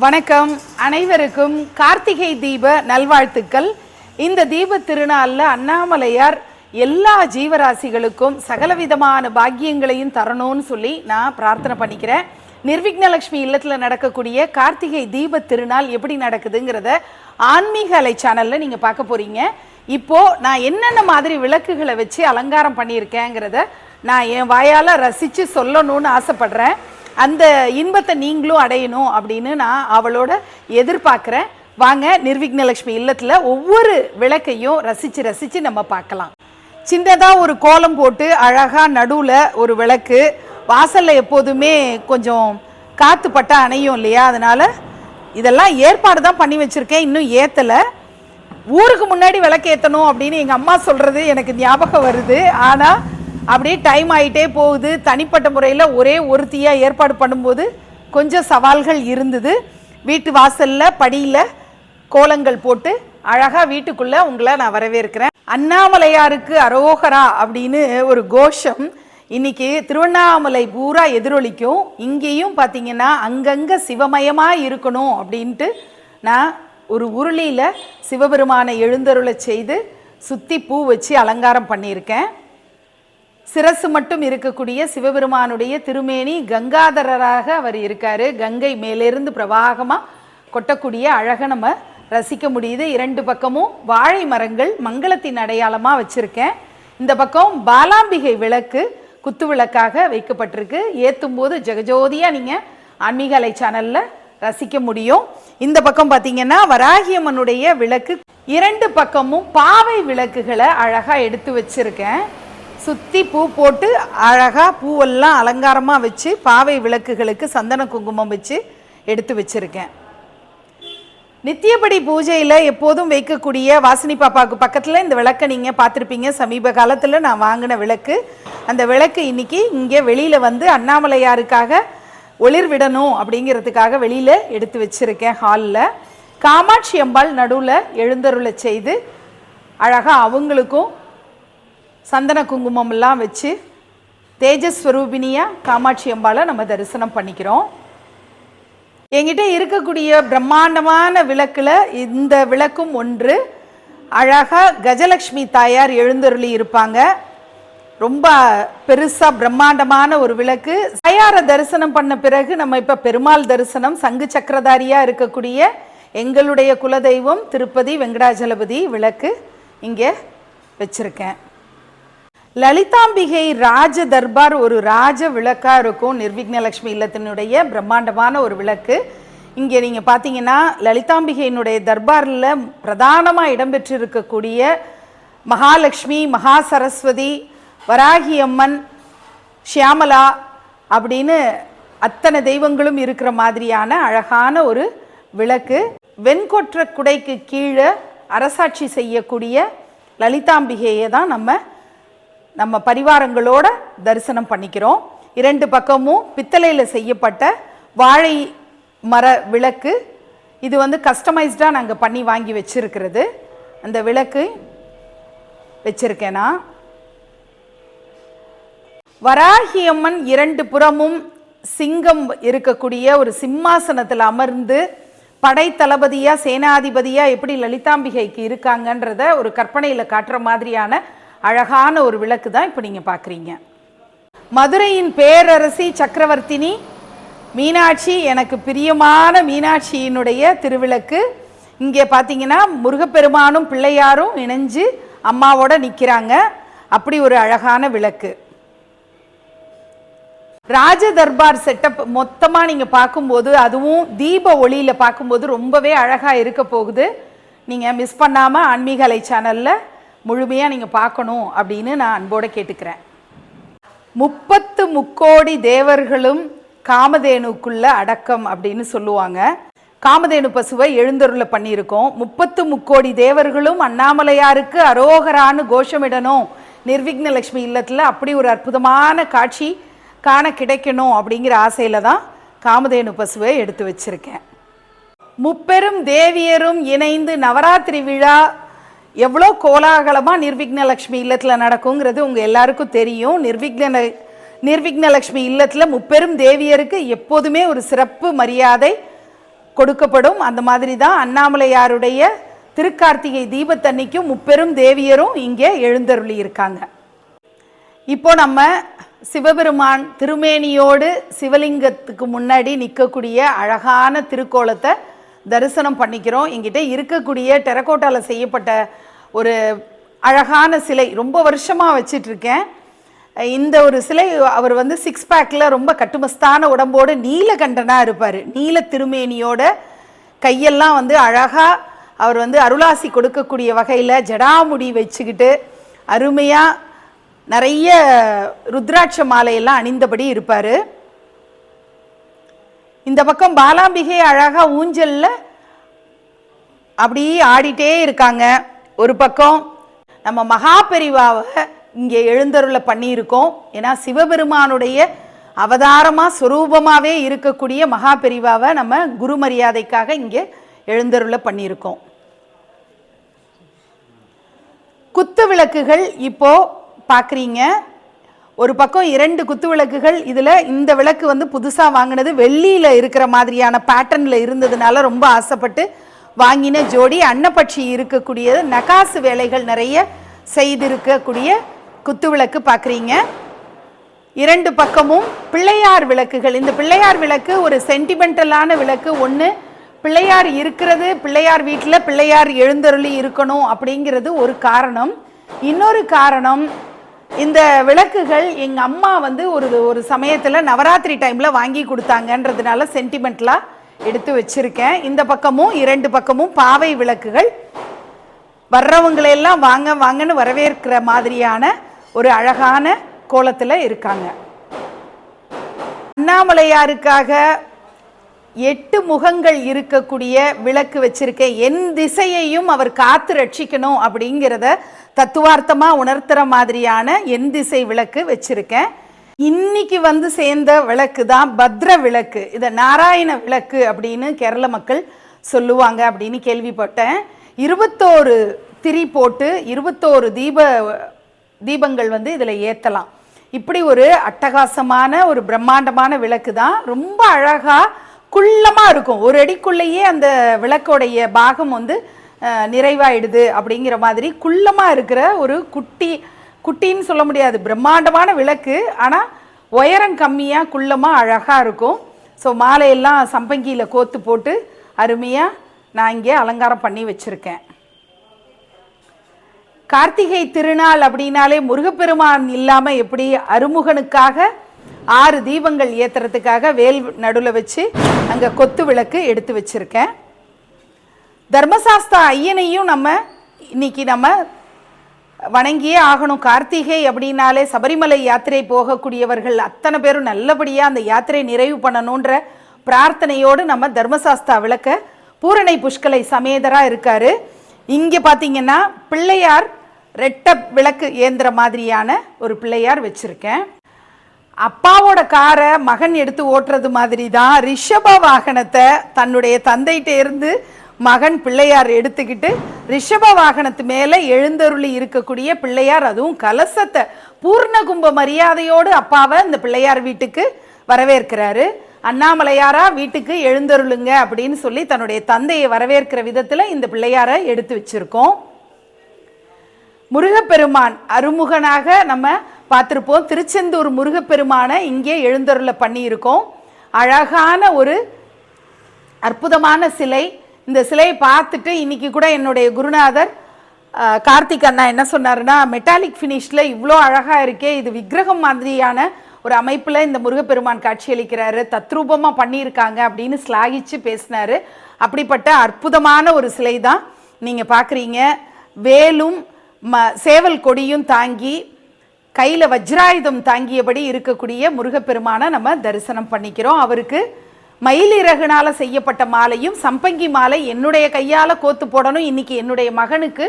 வணக்கம். அனைவருக்கும் கார்த்திகை தீப நல்வாழ்த்துக்கள். இந்த தீப திருநாளில் அண்ணாமலையார் எல்லா ஜீவராசிகளுக்கும் சகலவிதமான பாக்கியங்களையும் தரணும்னு சொல்லி நான் பிரார்த்தனை பண்ணிக்கிறேன். நிர்விக்னலக்ஷ்மி இல்லத்தில் நடக்கக்கூடிய கார்த்திகை தீப திருநாள் எப்படி நடக்குதுங்கிறத ஆன்மீக அலை சேனலில் நீங்கள் பார்க்க போகிறீங்க இப்போ நான் என்னென்ன மாதிரி விளக்குகளை வச்சு அலங்காரம் பண்ணியிருக்கேங்கிறத நான் என் வாயால் ரசித்து சொல்லணும்னு ஆசைப்பட்றேன். அந்த இன்பத்தை நீங்களும் அடையணும் அப்படின்னு நான் அவளோட எதிர்பார்க்குறேன். வாங்க நிர்விக்னலக்ஷ்மி இல்லத்தில் ஒவ்வொரு விளக்கையும் ரசித்து ரசித்து நம்ம பார்க்கலாம். சின்னதாக ஒரு கோலம் போட்டு அழகாக நடுவில் ஒரு விளக்கு. வாசலில் எப்போதுமே கொஞ்சம் காற்று பட்டா அணையும் இல்லையா? அதனால் இதெல்லாம் ஏற்பாடு தான் பண்ணி வச்சுருக்கேன் இன்னும் ஏற்றலை ஊருக்கு முன்னாடி விளக்கு ஏற்றணும் அப்படின்னு எங்கள் அம்மா சொல்கிறது எனக்கு ஞாபகம் வருது. ஆனால் அப்படியே டைம் ஆகிட்டே போகுது. தனிப்பட்ட முறையில் ஒரே ஒருத்தியாக ஏற்பாடு பண்ணும்போது கொஞ்சம் சவால்கள் இருந்தது. வீட்டு வாசலில் படியில் கோலங்கள் போட்டு அழகாக வீட்டுக்குள்ளே உங்களை நான் வரவேற்கிறேன். அண்ணாமலையாருக்கு அரோகரா அப்படின்னு ஒரு கோஷம் இன்னைக்கு திருவண்ணாமலை பூரா எதிரொலிக்கும். இங்கேயும் பார்த்தீங்கன்னா அங்கங்கே சிவமயமாக இருக்கணும் அப்படின்ட்டு நான் ஒரு உருளியில் சிவபெருமானை எழுந்தருளை செய்து சுற்றி பூ வச்சு அலங்காரம் பண்ணியிருக்கேன். சிரசு மட்டும் இருக்கக்கூடிய சிவபெருமானுடைய திருமேனி கங்காதரராக அவர் இருக்காரு. கங்கை மேலிருந்து பிரவாகமாக கொட்டக்கூடிய அழகை நம்ம ரசிக்க முடியுது. இரண்டு பக்கமும் வாழை மரங்கள் மங்களத்தின் அடையாளமாக வச்சுருக்கேன். இந்த பக்கம் பாலாம்பிகை விளக்கு குத்து விளக்காக வைக்கப்பட்டிருக்கு. ஏற்றும் போது ஜெகஜோதியாக நீங்கள் ஆன்மீக அலை சேனலில் ரசிக்க முடியும். இந்த பக்கம் பார்த்தீங்கன்னா வராகியம்மனுடைய விளக்கு. இரண்டு பக்கமும் பாவை விளக்குகளை அழகாக எடுத்து வச்சிருக்கேன். சுற்றி பூ போட்டு அழகாக பூவெல்லாம் அலங்காரமாக வச்சு பாவை விளக்குகளுக்கு சந்தன குங்குமம் வச்சு எடுத்து வச்சிருக்கேன். நித்தியபடி பூஜையில் எப்போதும் வைக்கக்கூடிய வாசினி பாப்பாவுக்கு பக்கத்தில் இந்த விளக்கை நீங்கள் பார்த்துருப்பீங்க. சமீப காலத்தில் நான் வாங்கின விளக்கு. அந்த விளக்கு இன்னைக்கு இங்கே வெளியில் வந்து அண்ணாமலையாருக்காக ஒளிர் விடணும் அப்படிங்கிறதுக்காக வெளியில் எடுத்து வச்சுருக்கேன் ஹாலில். காமாட்சி அம்பாள் நடுவில் எழுந்தருளை செய்து அழகாக அவங்களுக்கும் சந்தன குங்குமம்லாம் வச்சு தேஜஸ்வரூபினியாக காமாட்சி அம்பாவை நம்ம தரிசனம் பண்ணிக்கிறோம். என்கிட்ட இருக்கக்கூடிய பிரம்மாண்டமான விளக்கில் இந்த விளக்கும் ஒன்று. அழகாக கஜலக்ஷ்மி தாயார் எழுந்தருளி இருப்பாங்க. ரொம்ப பெருசாக பிரம்மாண்டமான ஒரு விளக்கு. தாயாரை தரிசனம் பண்ண பிறகு நம்ம இப்போ பெருமாள் தரிசனம் சங்கு சக்கரதாரியாக இருக்கக்கூடிய எங்களுடைய குலதெய்வம் திருப்பதி வெங்கடாஜலபதி விளக்கு இங்கே வச்சுருக்கேன். லலிதாம்பிகை ராஜ தர்பார் ஒரு ராஜ விளக்காக இருக்கும். நிர்விக்னலக்ஷ்மி இல்லத்தினுடைய பிரம்மாண்டமான ஒரு விளக்கு. இங்கே நீங்கள் பார்த்தீங்கன்னா லலிதாம்பிகையினுடைய தர்பாரில் பிரதானமாக இடம்பெற்றிருக்கக்கூடிய மகாலட்சுமி மகா சரஸ்வதி வராகி அம்மன் ஷியாமலா அப்படின்னு அத்தனை தெய்வங்களும் இருக்கிற மாதிரியான அழகான ஒரு விளக்கு. வெண்கொற்ற குடைக்கு கீழே அரசாட்சி செய்யக்கூடிய லலிதாம்பிகையை தான் நம்ம நம்ம பரிவாரங்களோட தரிசனம் பண்ணிக்கிறோம். இரண்டு பக்கமும் பித்தளையில் செய்யப்பட்ட வாழை மர விளக்கு. இது வந்து கஸ்டமைஸ்டாக நாங்கள் பண்ணி வாங்கி வச்சிருக்கிறது. அந்த விளக்கு வச்சிருக்கேன் நான். வராகியம்மன் இரண்டு புறமும் சிங்கம் இருக்கக்கூடிய ஒரு சிம்மாசனத்தில் அமர்ந்து படை சேனாதிபதியாக எப்படி லலிதாம்பிகைக்கு இருக்காங்கன்றத ஒரு கற்பனையில் காட்டுற மாதிரியான அழகான ஒரு விளக்கு தான் இப்போ நீங்கள் பார்க்குறீங்க மதுரையின் பேரரசி சக்கரவர்த்தினி மீனாட்சி எனக்கு பிரியமான மீனாட்சியினுடைய திருவிளக்கு. இங்கே பார்த்தீங்கன்னா முருகப்பெருமானும் பிள்ளையாரும் இணைஞ்சு அம்மாவோட நிற்கிறாங்க அப்படி ஒரு அழகான விளக்கு. ராஜ தர்பார் செட்டப் மொத்தமாக நீங்கள் பார்க்கும்போது அதுவும் தீப ஒளியில் பார்க்கும்போது ரொம்பவே அழகாக இருக்க போகுது. நீங்கள் மிஸ் பண்ணாமல் ஆன்மீக அலை சேனலில் முழுமையாக நீங்கள் பார்க்கணும் அப்படின்னு நான் அன்போடு கேட்டுக்கிறேன். முப்பத்து முக்கோடி தேவர்களும் காமதேனுக்குள்ள அடக்கம் அப்படின்னு சொல்லுவாங்க. காமதேனு பசுவை எழுந்தருள பண்ணியிருக்கோம். முப்பத்து முக்கோடி தேவர்களும் அண்ணாமலையாருக்கு அரோகரான்னு கோஷமிடணும். நிர்விக்னலக்ஷ்மி இல்லத்தில் அப்படி ஒரு அற்புதமான காட்சி காண கிடைக்கணும் அப்படிங்கிற ஆசையில் தான் காமதேனு பசுவை எடுத்து வச்சிருக்கேன். முப்பெரும் தேவியரும் இணைந்து நவராத்திரி விழா எவ்வளோ கோலாகலமாக நிர்விக்னலக்ஷ்மி இல்லத்தில் நடக்குங்கிறது உங்கள் எல்லாருக்கும் தெரியும். நிர்விக்ன நிர்விக்னலக்ஷ்மி இல்லத்தில் முப்பெரும் தேவியருக்கு எப்போதுமே ஒரு சிறப்பு மரியாதை கொடுக்கப்படும். அந்த மாதிரி தான் அண்ணாமலையாருடைய திருக்கார்த்திகை தீபத்தன்னைக்கும் முப்பெரும் தேவியரும் இங்கே எழுந்தருளி இருக்காங்க. இப்போ நம்ம சிவபெருமான் திருமேனியோடு சிவலிங்கத்துக்கு முன்னாடி நிற்கக்கூடிய அழகான திருக்கோலத்தை தரிசனம் பண்ணிக்கிறோம். எங்கிட்ட இருக்கக்கூடிய டெரக்கோட்டாவில் செய்யப்பட்ட ஒரு அழகான சிலை ரொம்ப வருஷமாக வச்சிட்ருக்கேன். இந்த ஒரு சிலை அவர் வந்து சிக்ஸ் பேக்கில் ரொம்ப கட்டுமஸ்தான உடம்போடு நீலகண்டனாக இருப்பார். நீல திருமேனியோட கையெல்லாம் வந்து அழகாக அவர் வந்து அருளாசி கொடுக்கக்கூடிய வகையில் ஜடாமுடி வச்சுக்கிட்டு அருமையாக நிறைய ருத்ராட்ச மாலையெல்லாம் அணிந்தபடி இருப்பார். இந்த பக்கம் பாலாம்பிகை அழகாக ஊஞ்சலில் அப்படியே ஆடிட்டே இருக்காங்க. ஒரு பக்கம் நம்ம மகா பெரிவாவை இங்கே எழுந்தருளை பண்ணியிருக்கோம். ஏன்னா சிவபெருமானுடைய அவதாரமாக சுரூபமாகவே இருக்கக்கூடிய மகா பெரிவாவை நம்ம குரு மரியாதைக்காக இங்கே எழுந்தருளை பண்ணியிருக்கோம். குத்து விளக்குகள் இப்போ பார்க்குறீங்க ஒரு பக்கம் இரண்டு குத்து விளக்குகள். இதில் இந்த விளக்கு வந்து புதுசாக வாங்கினது. வெள்ளியில் இருக்கிற மாதிரியான பேட்டர்னில் இருந்ததுனால ரொம்ப ஆசைப்பட்டு வாங்கின ஜோடி அன்னப்பட்சி இருக்கக்கூடியது. நகாசு வேலைகள் நிறைய செய்திருக்கக்கூடிய குத்து விளக்கு பார்க்குறீங்க. இரண்டு பக்கமும் பிள்ளையார் விளக்குகள். இந்த பிள்ளையார் விளக்கு ஒரு சென்டிமெண்டலான விளக்கு. ஒன்று பிள்ளையார் இருக்கிறது பிள்ளையார் வீட்டில் பிள்ளையார் எழுந்தருளி இருக்கணும் அப்படிங்கிறது ஒரு காரணம். இன்னொரு காரணம் இந்த விளக்குகள் எங்கள் அம்மா வந்து ஒரு ஒரு சமயத்தில் நவராத்திரி டைமில் வாங்கி கொடுத்தாங்கன்றதுனால சென்டிமெண்ட்லாம் எடுத்து வச்சிருக்கேன். இந்த பக்கமும் இரண்டு பக்கமும் பாவை விளக்குகள். வர்றவங்களையெல்லாம் வாங்க வாங்கன்னு வரவேற்கிற மாதிரியான ஒரு அழகான கோலத்தில் இருக்காங்க. அண்ணாமலையாருக்காக எட்டு முகங்கள் இருக்கக்கூடிய விளக்கு வச்சிருக்கேன். என் திசையையும் அவர் காத்து ரட்சிக்கணும் அப்படிங்கிறத தத்துவார்த்தமாக உணர்த்துற மாதிரியான என் திசை விளக்கு வச்சிருக்கேன். இன்னைக்கு வந்து சேர்ந்த விளக்கு தான் பத்ர விளக்கு. இதை நாராயண விளக்கு அப்படின்னு கேரள மக்கள் சொல்லுவாங்க அப்படின்னு கேள்விப்பட்டேன். இருபத்தோரு திரி போட்டு இருபத்தோரு தீப தீபங்கள் வந்து இதில் ஏற்றலாம் இப்படி ஒரு அட்டகாசமான ஒரு பிரம்மாண்டமான விளக்கு தான். ரொம்ப அழகாக குள்ளமாக இருக்கும். ஒரு அடிக்குள்ளேயே அந்த விளக்கோடைய பாகம் வந்து நிறைவாயிடுது அப்படிங்கிற மாதிரி குள்ளமாக இருக்கிற ஒரு குட்டி குட்டின்னு சொல்ல முடியாது. பிரம்மாண்டமான விளக்கு. ஆனால் உயரம் கம்மியாக குள்ளமாக அழகாக இருக்கும். ஸோ மாலையெல்லாம் சம்பங்கியில் கோத்து போட்டு அருமையாக நான் இங்கே அலங்காரம் பண்ணி வச்சுருக்கேன். கார்த்திகை திருநாள் அப்படின்னாலே முருகப்பெருமான் இல்லாமல் எப்படி அருமுகனுக்காக ஆறு தீபங்கள் ஏத்துறதுக்காக வேல் நடுவில் வச்சு அங்கே கொத்து விளக்கு எடுத்து வச்சுருக்கேன். தர்மசாஸ்தா ஐயனையும் நம்ம இன்னைக்கு நம்ம வணங்கியே ஆகணும். கார்த்திகை அப்படின்னாலே சபரிமலை யாத்திரை போகக்கூடியவர்கள் அத்தனை பேரும் நல்லபடியாக அந்த யாத்திரை நிறைவு பண்ணணுன்ற பிரார்த்தனையோடு நம்ம தர்மசாஸ்தா விளக்க பூரணை புஷ்கலை சமேதராக இருக்காரு. இங்கே பார்த்தீங்கன்னா பிள்ளையார் ரெட்ட விளக்கு ஏந்திர மாதிரியான ஒரு பிள்ளையார் வச்சுருக்கேன். அப்பாவோட காரை மகன் எடுத்து ஓட்டுறது மாதிரி தான் ரிஷப வாகனத்தை தன்னுடைய தந்தைகிட்ட இருந்து மகன் பிள்ளையார் எடுத்துக்கிட்டு ரிஷப வாகனத்து மேலே எழுந்தருளி இருக்கக்கூடிய பிள்ளையார் அதுவும் கலசத்தை பூர்ண கும்ப மரியாதையோடு அப்பாவை இந்த பிள்ளையார் வீட்டுக்கு வரவேற்கிறாரு. அண்ணாமலையாரா வீட்டுக்கு எழுந்தருளுங்க அப்படின்னு சொல்லி தன்னுடைய தந்தையை வரவேற்கிற விதத்தில் இந்த பிள்ளையாரை எடுத்து வச்சிருக்கோம். முருகப்பெருமான் அருமுகனாக நம்ம பார்த்துருப்போம். திருச்செந்தூர் முருகப்பெருமானை இங்கே எழுந்தருளை பண்ணியிருக்கோம். அழகான ஒரு அற்புதமான சிலை இந்த சிலையை பார்த்துட்டு இன்னைக்கு கூட என்னுடைய குருநாதர் கார்த்திக் அண்ணா என்ன சொன்னாருன்னா மெட்டாலிக் ஃபினிஷில் இவ்வளோ அழகாக இருக்கே இது விக்கிரகம் மாதிரியான ஒரு அமைப்பில் இந்த முருகப்பெருமான் காட்சியளிக்கிறாரு தத்ரூபமாக பண்ணியிருக்காங்க அப்படின்னு ஸ்லாகிச்சு பேசினாரு. அப்படிப்பட்ட அற்புதமான ஒரு சிலை தான் நீங்கள் பார்க்குறீங்க. வேலும் ம சேவல் கொடியும் தாங்கி கையில் வஜ்ராயுதம் தாங்கியபடி இருக்கக்கூடிய முருகப்பெருமானை நம்ம தரிசனம் பண்ணிக்கிறோம். அவருக்கு மயிலிறகுனால செய்யப்பட்ட மாலையும் சம்பங்கி மாலை என்னுடைய கையால் கோத்து போடணும். இன்னைக்கு என்னுடைய மகனுக்கு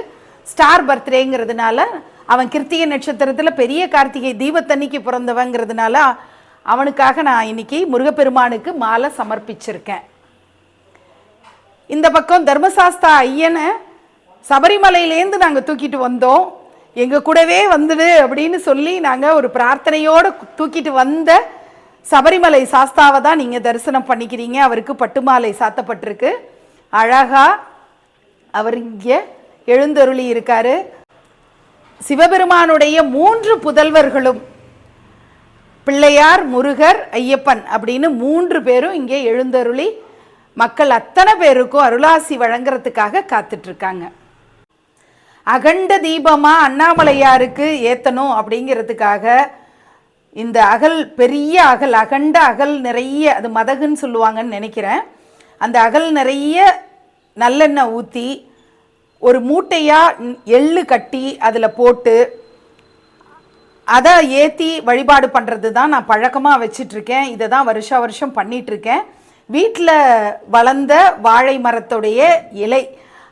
ஸ்டார் பர்த்டேங்கிறதுனால அவன் கிருத்திகை நட்சத்திரத்தில் பெரிய கார்த்திகை தீபத்தன்னைக்கு பிறந்தவங்கிறதுனால அவனுக்காக நான் இன்னைக்கு முருகப்பெருமானுக்கு மாலை சமர்ப்பிச்சிருக்கேன். இந்த பக்கம் தர்மசாஸ்தா ஐயனை சபரிமலையிலேருந்து நாங்கள் தூக்கிட்டு வந்தோம். எங்கள் கூடவே வந்துடு அப்படின்னு சொல்லி நாங்கள் ஒரு பிரார்த்தனையோடு தூக்கிட்டு வந்த சபரிமலை சாஸ்தாவை தான் நீங்கள் தரிசனம் பண்ணிக்கிறீங்க. அவருக்கு பட்டுமாலை சாத்தப்பட்டிருக்கு. அழகா அவர் இங்கே எழுந்தருளி இருக்கார். சிவபெருமானுடைய மூன்று புதல்வர்களும் பிள்ளையார் முருகர் ஐயப்பன் அப்படின்னு மூன்று பேரும் இங்கே எழுந்தருளி மக்கள் அத்தனை பேருக்கும் அருளாசி வழங்குறதுக்காக காத்துட்ருக்காங்க. அகண்ட தீபமாக அண்ணாமலையாருக்கு ஏற்றணும் அப்படிங்கிறதுக்காக இந்த அகல் பெரிய அகல் அகண்ட அகல் நிறைய அது மதகுன்னு சொல்லுவாங்கன்னு நினைக்கிறேன். அந்த அகல் நிறைய நல்லெண்ணெய் ஊற்றி ஒரு மூட்டையாக எள்ளு கட்டி அதில் போட்டு அதை ஏற்றி வழிபாடு பண்ணுறது தான் நான் பழக்கமாக வச்சிட்ருக்கேன். இதை தான் வருஷா வருஷம் பண்ணிகிட்ருக்கேன் வீட்டில் வளர்ந்த வாழை மரத்துடைய இலை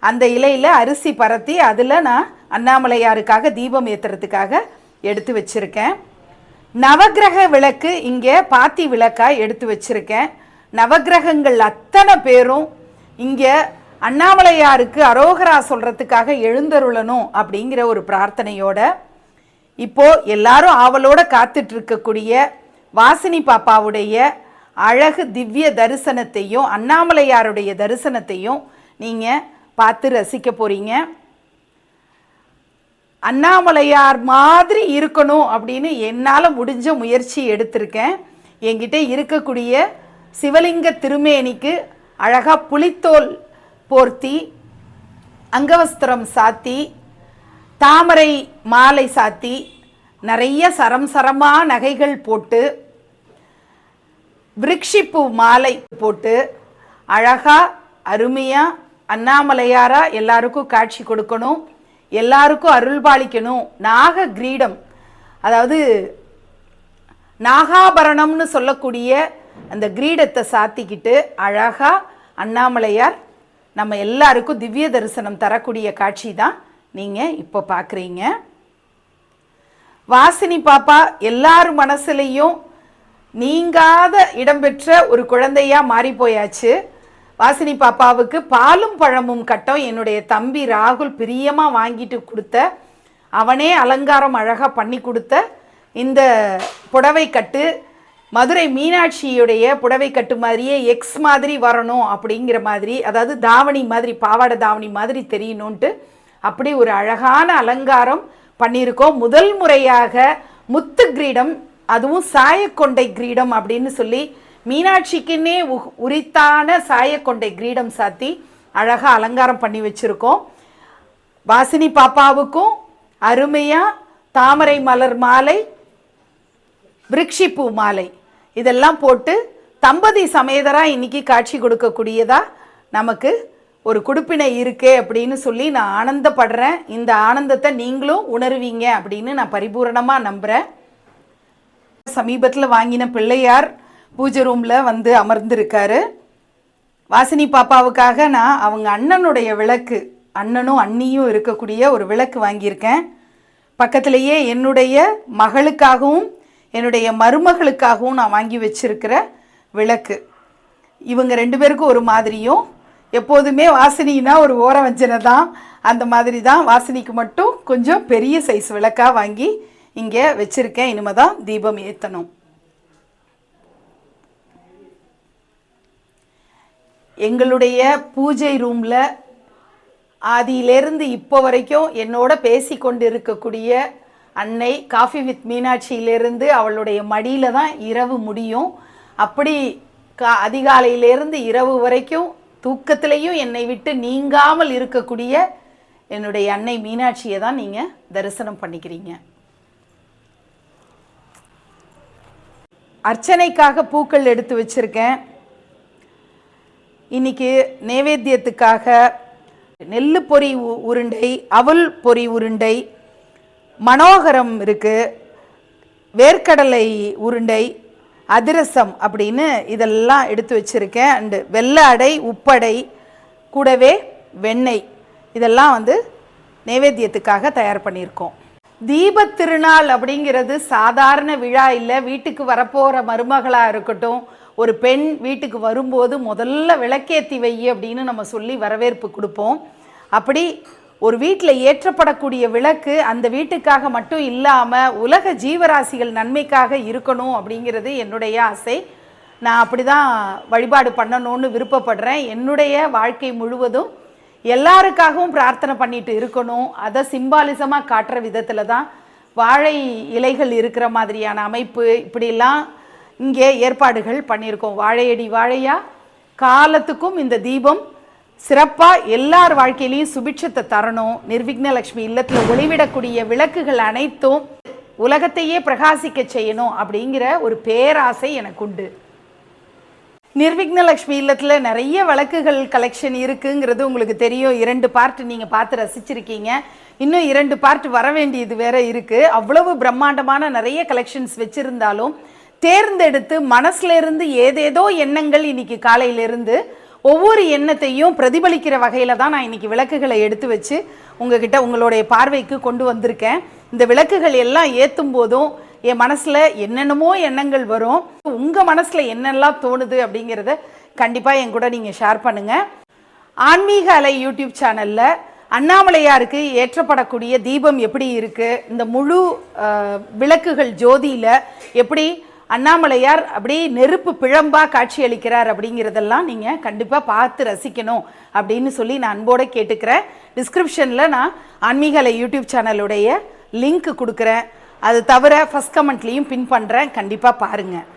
அந்த இலையில் அரிசி பரத்தி அதில் நான் அண்ணாமலையாருக்காக தீபம் ஏற்றுறதுக்காக எடுத்து வச்சுருக்கேன். நவக்கிரக விளக்கு இங்கே பாத்தி விளக்காக எடுத்து வச்சுருக்கேன். நவக்கிரகங்கள் அத்தனை பேரும் இங்கே அண்ணாமலையாருக்கு அரோகரா சொல்கிறதுக்காக எழுந்தருளணும் அப்படிங்கிற ஒரு பிரார்த்தனையோட இப்போது எல்லாரும் ஆவலோட காத்துட்ருக்கக்கூடிய வாசினி பாப்பாவுடைய அழகு திவ்ய தரிசனத்தையும் அண்ணாமலையாருடைய தரிசனத்தையும் நீங்கள் பார்த்து ரசிக்க போகிறீங்க அண்ணாமலையார் மாதிரி இருக்கணும் அப்படின்னு என்னால் முடிஞ்ச முயற்சி எடுத்திருக்கேன். என்கிட்ட இருக்கக்கூடிய சிவலிங்க திருமேனிக்கு அழகாக புலித்தோல் போர்த்தி அங்கவஸ்திரம் சாத்தி தாமரை மாலை சாத்தி நிறைய சரம் சரமாக நகைகள் போட்டு விரக்ஷிப்பு மாலை போட்டு அழகாக அருமையாக அண்ணாமலையாராக எல்லாருக்கும் காட்சி கொடுக்கணும். எல்லாருக்கும் அருள்பாலிக்கணும் நாக கிரீடம். அதாவது நாகாபரணம்னு சொல்லக்கூடிய அந்த கிரீடத்தை சாத்திக்கிட்டு அழகாக அண்ணாமலையார் நம்ம எல்லாருக்கும் திவ்ய தரிசனம் தரக்கூடிய காட்சி தான் நீங்கள் இப்போ பார்க்குறீங்க வாசினி பாப்பா எல்லார் மனசுலேயும் நீங்காத இடம்பெற்ற ஒரு குழந்தையாக மாறி போயாச்சு. வாசினி பாப்பாவுக்கு பாலும் பழமும் கட்டம். என்னுடைய தம்பி ராகுல் பிரியமாக வாங்கிட்டு கொடுத்த அவனே அலங்காரம் அழகாக பண்ணி கொடுத்த இந்த புடவை கட்டு மதுரை மீனாட்சியுடைய புடவை கட்டு மாதிரியே எக்ஸ் மாதிரி வரணும் அப்படிங்கிற மாதிரி அதாவது தாவணி மாதிரி பாவாடை தாவணி மாதிரி தெரியணுன்ட்டு அப்படி ஒரு அழகான அலங்காரம் பண்ணியிருக்கோம். முதல் முறையாக முத்து கிரீடம் அதுவும் சாயக்கொண்டை கிரீடம் அப்படின்னு சொல்லி மீனாட்சிக்குன்னே உ- உரித்தான சாயக்கொண்டை கிரீடம் சாத்தி அழகாக அலங்காரம் பண்ணி வச்சுருக்கோம். வாசினி பாப்பாவுக்கும் அருமையாக தாமரை மலர் மாலை விரக்ஷிப்பூ மாலை. இதெல்லாம் போட்டு தம்பதி சமேதரா இன்றைக்கி காட்சி கொடுக்கக்கூடியதாக நமக்கு ஒரு குடுப்பினை இருக்கே அப்படின்னு சொல்லி நான் ஆனந்தப்படுறேன். இந்த ஆனந்தத்தை நீங்களும் உணருவீங்க அப்படின்னு நான் பரிபூரணமாக நம்புகிறேன் சமீபத்தில் வாங்கின பிள்ளையார் பூஜை ரூமில் வந்து அமர்ந்திருக்காரு. வாசினி பாப்பாவுக்காக நான் அவங்க அண்ணனுடைய விளக்கு அண்ணனும் அண்ணியும் இருக்கக்கூடிய ஒரு விளக்கு வாங்கியிருக்கேன். பக்கத்திலேயே என்னுடைய மகளுக்காகவும் என்னுடைய மருமகளுக்காகவும் நான் வாங்கி வச்சிருக்கிற விளக்கு. இவங்க ரெண்டு பேருக்கும் ஒரு மாதிரியும். எப்போதுமே வாசினினா ஒரு ஓர வஞ்சனை தான். அந்த மாதிரி தான் வாசினிக்கு மட்டும் கொஞ்சம் பெரிய சைஸ் விளக்காக வாங்கி இங்கே வச்சுருக்கேன். இனிமே தான் தீபம் ஏற்றணும் எங்களுடைய பூஜை ரூமில் ஆதியிலேருந்து இப்போ வரைக்கும் என்னோட பேசி கொண்டு இருக்கக்கூடிய அன்னை காஃபி வித் மீனாட்சியிலேருந்து அவளுடைய மடியில் தான் இரவு முடியும். அப்படி கா அதிகாலையிலேருந்து இரவு வரைக்கும் தூக்கத்திலையும் என்னை விட்டு நீங்காமல் இருக்கக்கூடிய என்னுடைய அன்னை மீனாட்சியை தான் நீங்கள் தரிசனம் பண்ணிக்கிறீங்க. அர்ச்சனைக்காக பூக்கள் எடுத்து வச்சுருக்கேன். இன்றைக்கி நைவேத்தியத்துக்காக நெல் பொரி உருண்டை அவல் பொரி உருண்டை மனோகரம் இருக்குது வேர்க்கடலை உருண்டை அதிரசம் அப்படின்னு இதெல்லாம் எடுத்து வச்சிருக்கேன். அண்டு வெள்ளை அடை உப்படை கூடவே வெண்ணெய். இதெல்லாம் வந்து நைவேத்தியத்துக்காக தயார் பண்ணியிருக்கோம். தீபத் திருநாள் அப்படிங்கிறது சாதாரண விழா இல்லை வீட்டுக்கு வரப்போகிற மருமகளாக இருக்கட்டும் ஒரு பெண் வீட்டுக்கு வரும்போது முதல்ல விளக்கேத்தி வை அப்படின்னு நம்ம சொல்லி வரவேற்பு கொடுப்போம். அப்படி ஒரு வீட்டில் ஏற்றப்படக்கூடிய விளக்கு அந்த வீட்டுக்காக மட்டும் இல்லாமல் உலக ஜீவராசிகள் நன்மைக்காக இருக்கணும் அப்படிங்கிறது என்னுடைய ஆசை. நான் அப்படி தான் வழிபாடு பண்ணணும்னு விருப்பப்படுறேன். என்னுடைய வாழ்க்கை முழுவதும் எல்லாருக்காகவும் பிரார்த்தனை பண்ணிட்டு இருக்கணும். அதை சிம்பாலிசமாக காட்டுற விதத்தில் தான் வாழை இலைகள் இருக்கிற மாதிரியான அமைப்பு இப்படிலாம் இங்கே ஏற்பாடுகள் பண்ணியிருக்கோம். வாழையடி வாழையா? காலத்துக்கும் இந்த தீபம் சிறப்பாக எல்லார் வாழ்க்கையிலையும் சுபிட்சத்தை தரணும். நிர்விக்னலக்ஷ்மி இல்லத்தில் ஒளிவிடக்கூடிய விளக்குகள் அனைத்தும் உலகத்தையே பிரகாசிக்க செய்யணும் அப்படிங்கிற ஒரு பேராசை எனக்கு உண்டு. நிர்விக்னலக்ஷ்மி இல்லத்தில் நிறைய விளக்குகள் கலெக்ஷன் இருக்குங்கிறது உங்களுக்கு தெரியும். இரண்டு பார்ட் நீங்கள் பார்த்து ரசிச்சிருக்கீங்க. இன்னும் இரண்டு பார்ட் வர வேண்டியது வேற இருக்குது அவ்வளவு பிரம்மாண்டமான நிறைய கலெக்ஷன்ஸ் வச்சுருந்தாலும் தேர்ந்தெடுத்து மனசுலேருந்து ஏதேதோ எண்ணங்கள் இன்னைக்கு காலையிலிருந்து ஒவ்வொரு எண்ணத்தையும் பிரதிபலிக்கிற வகையில் தான் நான் இன்னைக்கு விளக்குகளை எடுத்து வச்சு உங்ககிட்ட உங்களுடைய பார்வைக்கு கொண்டு வந்திருக்கேன். இந்த விளக்குகள் எல்லாம் ஏற்றும் போதும் என் மனசில் என்னென்னமோ எண்ணங்கள் வரும். உங்கள் மனசில் என்னெல்லாம் தோணுது அப்படிங்கிறத கண்டிப்பாக என் கூட நீங்கள் ஷேர் பண்ணுங்கள் ஆன்மீக அலை யூடியூப் சேனலில் அண்ணாமலையாருக்கு ஏற்றப்படக்கூடிய தீபம் எப்படி இருக்குது இந்த முழு விளக்குகள் ஜோதியில் எப்படி அண்ணாமலையார் அப்படியே நெருப்பு பிழம்பா காட்சியளிக்கிறார் அப்படிங்கிறதெல்லாம் நீங்கள் கண்டிப்பாக பார்த்து ரசிக்கணும் அப்படின்னு சொல்லி நான் அன்போடு கேட்டுக்கிறேன். டிஸ்கிரிப்ஷனில் நான் ஆன்மீகலை யூடியூப் சேனலுடைய லிங்க் கொடுக்குறேன். அது தவிர ஃபஸ்ட் கமெண்ட்லேயும் பின் பண்ணுறேன் கண்டிப்பாக பாருங்கள்